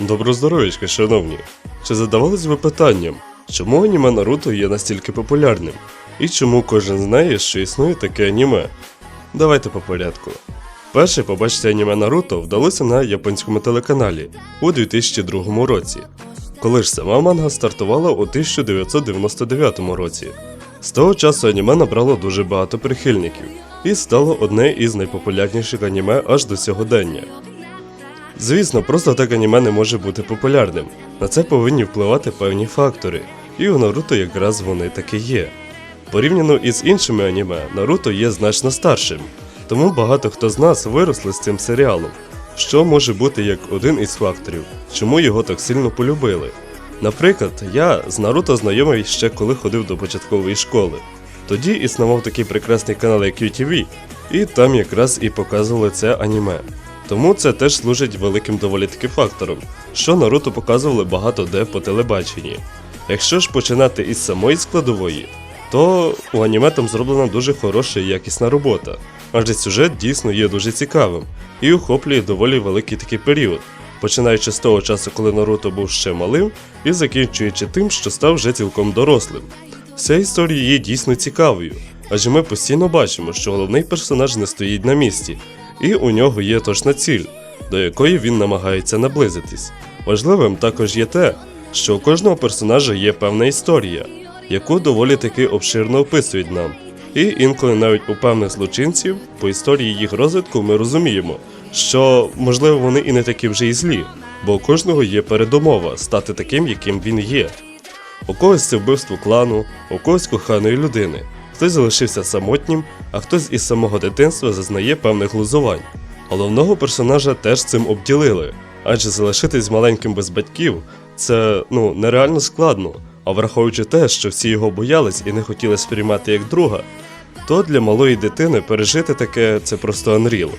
Добро здоров'ячка, шановні. Чи задавались ви питанням, чому аніме Наруто є настільки популярним? І чому кожен знає, що існує таке аніме? Давайте по порядку. Перше побачити аніме Наруто вдалося на японському телеканалі у 2002 році, коли ж сама манга стартувала у 1999 році. З того часу аніме набрало дуже багато прихильників і стало одне із найпопулярніших аніме аж до сьогодення. Звісно, просто так аніме не може бути популярним. На це повинні впливати певні фактори, і у Наруто якраз вони таки є. Порівняно із іншими аніме, Наруто є значно старшим, тому багато хто з нас виросли з цим серіалом, що може бути як один із факторів, чому його так сильно полюбили. Наприклад, я з Наруто знайомий ще коли ходив до початкової школи. Тоді існував такий прекрасний канал як QTV, і там якраз і показували це аніме. Тому це теж служить великим доволі таки фактором, що Наруто показували багато де по телебаченні. Якщо ж починати із самої складової, то у аніме там зроблена дуже хороша і якісна робота, адже сюжет дійсно є дуже цікавим і охоплює доволі великий такий період, починаючи з того часу, коли Наруто був ще малим, і закінчуючи тим, що став вже цілком дорослим. Вся історія є дійсно цікавою, адже ми постійно бачимо, що головний персонаж не стоїть на місці, і у нього є точна ціль, до якої він намагається наблизитись. Важливим також є те, що у кожного персонажа є певна історія, яку доволі таки обширно описують нам. І інколи навіть у певних злочинців, по історії їх розвитку, ми розуміємо, що можливо вони і не такі вже і злі, бо у кожного є передумова стати таким, яким він є. У когось це вбивство клану, у когось коханої людини. Хтось залишився самотнім, а хтось із самого дитинства зазнає певних глузувань. Головного персонажа теж цим обділили, адже залишитись маленьким без батьків це ну нереально складно. А враховуючи те, що всі його боялись і не хотіли сприймати як друга, то для малої дитини пережити таке це просто unreal.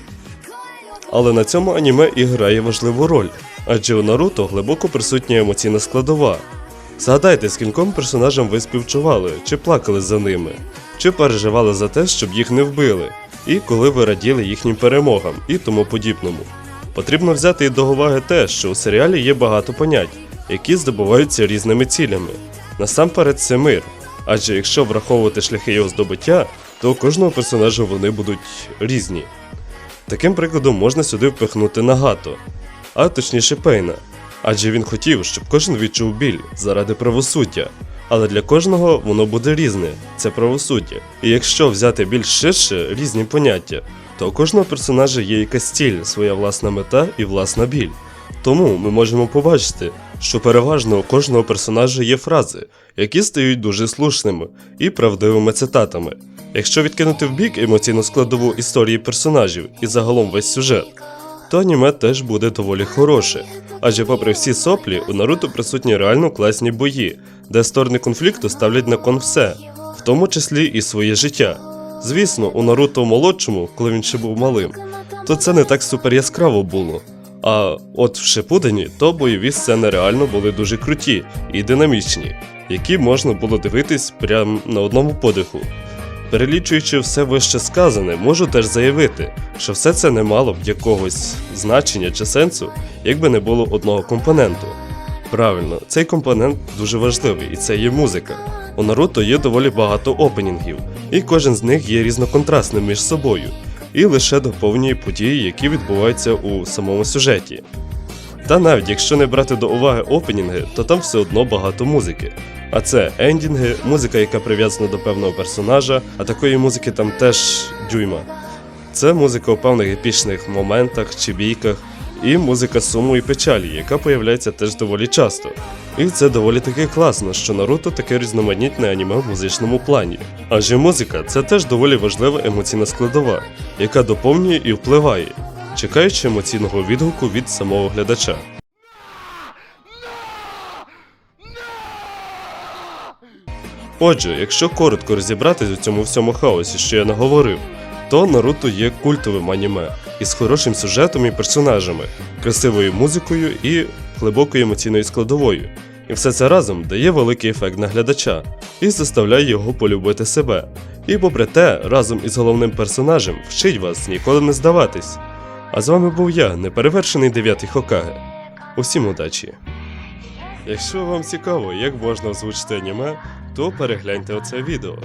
Але на цьому аніме і грає важливу роль, адже у Наруто глибоко присутня емоційна складова. Згадайте, з кільком персонажам ви співчували, чи плакали за ними, чи переживали за те, щоб їх не вбили, і коли ви раділи їхнім перемогам і тому подібному. Потрібно взяти і до уваги те, що у серіалі є багато понять, які здобуваються різними цілями. Насамперед це мир, адже якщо враховувати шляхи його здобуття, то у кожного персонажа вони будуть різні. Таким прикладом можна сюди впихнути Нагато, а точніше Пейна, адже він хотів, щоб кожен відчув біль заради правосуддя. Але для кожного воно буде різне, це правосуддя. І якщо взяти більш ширше різні поняття, то у кожного персонажа є якась ціль, своя власна мета і власна біль. Тому ми можемо побачити, що переважно у кожного персонажа є фрази, які стають дуже слушними і правдивими цитатами. Якщо відкинути в бік емоційну складову історії персонажів і загалом весь сюжет, то аніме теж буде доволі хороше. Адже попри всі соплі, у Наруто присутні реально класні бої, де сторони конфлікту ставлять на кон все, в тому числі і своє життя. Звісно, у Наруто молодшому, коли він ще був малим, то це не так супер яскраво було. А от в Шипудені то бойові сцени реально були дуже круті і динамічні, які можна було дивитись прямо на одному подиху. Перелічуючи все вище сказане, можу теж заявити, що все це не мало б якогось значення чи сенсу, якби не було одного компоненту. Правильно, цей компонент дуже важливий, і це є музика. У Наруто є доволі багато опенінгів, і кожен з них є різноконтрастним між собою, і лише доповнює події, які відбуваються у самому сюжеті. Та навіть якщо не брати до уваги опенінги, то там все одно багато музики. А це ендінги, музика, яка прив'язана до певного персонажа, а такої музики там теж дюйма. Це музика у певних епічних моментах чи бійках, і музика суму і печалі, яка появляється теж доволі часто. І це доволі таки класно, що Наруто таке різноманітне аніме в музичному плані. Адже музика це теж доволі важлива емоційна складова, яка доповнює і впливає, чекаючи емоційного відгуку від самого глядача. Отже, якщо коротко розібратись у цьому всьому хаосі, що я наговорив, то Наруто є культовим аніме із хорошим сюжетом і персонажами, красивою музикою і глибокою емоційною складовою. І все це разом дає великий ефект на глядача і заставляє його полюбити себе. І попри те, разом із головним персонажем вчить вас ніколи не здаватись. А з вами був я, неперевершений дев'ятий Хокаге. Усім удачі! Якщо вам цікаво, як можна озвучити аніме, то перегляньте оце відео.